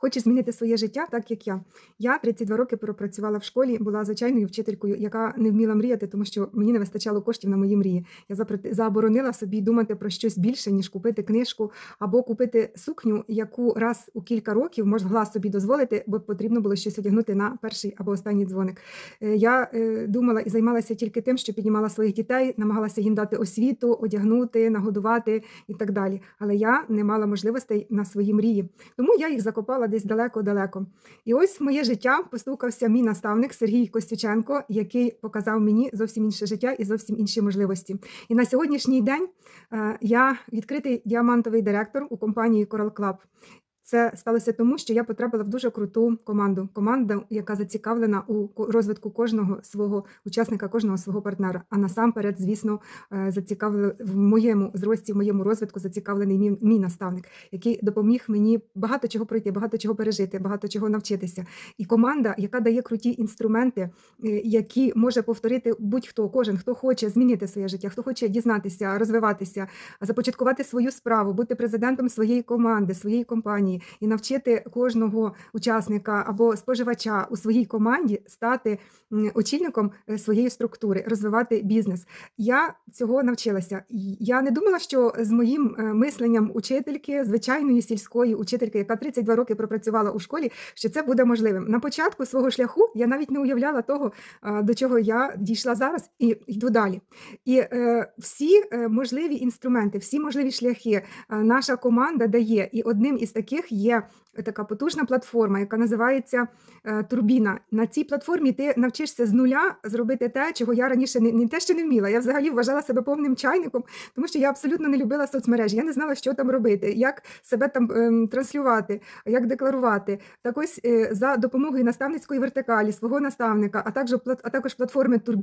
Хочеш змінити своє життя, так як я. Я 32 роки пропрацювала в школі, була звичайною вчителькою, яка не вміла мріяти, тому що мені не вистачало коштів на мої мрії. Я заборонила собі думати про щось більше, ніж купити книжку або купити сукню, яку раз у кілька років могла собі дозволити, бо потрібно було щось одягнути на перший або останній дзвоник. Е, Я е, думала і займалася тільки тим, що піднімала своїх дітей, намагалася їм дати освіту, одягнути, нагодувати і так далі. Але я не мала можливостей на свої мрії. Тому я їх закопала десь далеко-далеко. І ось в моє життя постукався мій наставник Сергій Костюченко, який показав мені зовсім інше життя і зовсім інші можливості. І на сьогоднішній день е, я відкритий діамантовий директор у компанії Coral Club. Це сталося тому, що я потрапила в дуже круту команду. Команду, яка зацікавлена у розвитку кожного свого учасника, кожного свого партнера. А насамперед, звісно, е, зацікавили в моєму зрості, в моєму розвитку зацікавлений мій, мій наставник, який допоміг мені багато чого пройти, багато чого пережити, багато чого навчитися. І команда, яка дає круті інструменти, е, які може повторити будь-хто, кожен, хто хоче змінити своє життя, хто хоче дізнатися, розвиватися, започаткувати свою справу, бути президентом своєї команди, своєї компанії і навчити кожного учасника або споживача у своїй команді стати очільником е, своєї структури, розвивати бізнес. Я цього навчилася. Я не думала, що з моїм е, мисленням учительки, звичайної сільської учительки, яка 32 роки пропрацювала у школі, що це буде можливим. На початку свого шляху я навіть не уявляла того, до чого я дійшла зараз і йду далі. І е, всі е, можливі інструменти, всі можливі шляхи е, наша команда дає. І одним із таких є така потужна платформа, яка називається е, Турбіна. На цій платформі ти навчишся з нуля зробити те, чого я раніше не, не те, що не вміла. Я взагалі вважала себе повним чайником, тому що я абсолютно не любила соцмережі. Я не знала, що там робити, як себе там ем, транслювати, як декларувати. Так ось е, за допомогою наставницької вертикалі, свого наставника, а також а також платформи Турбіна.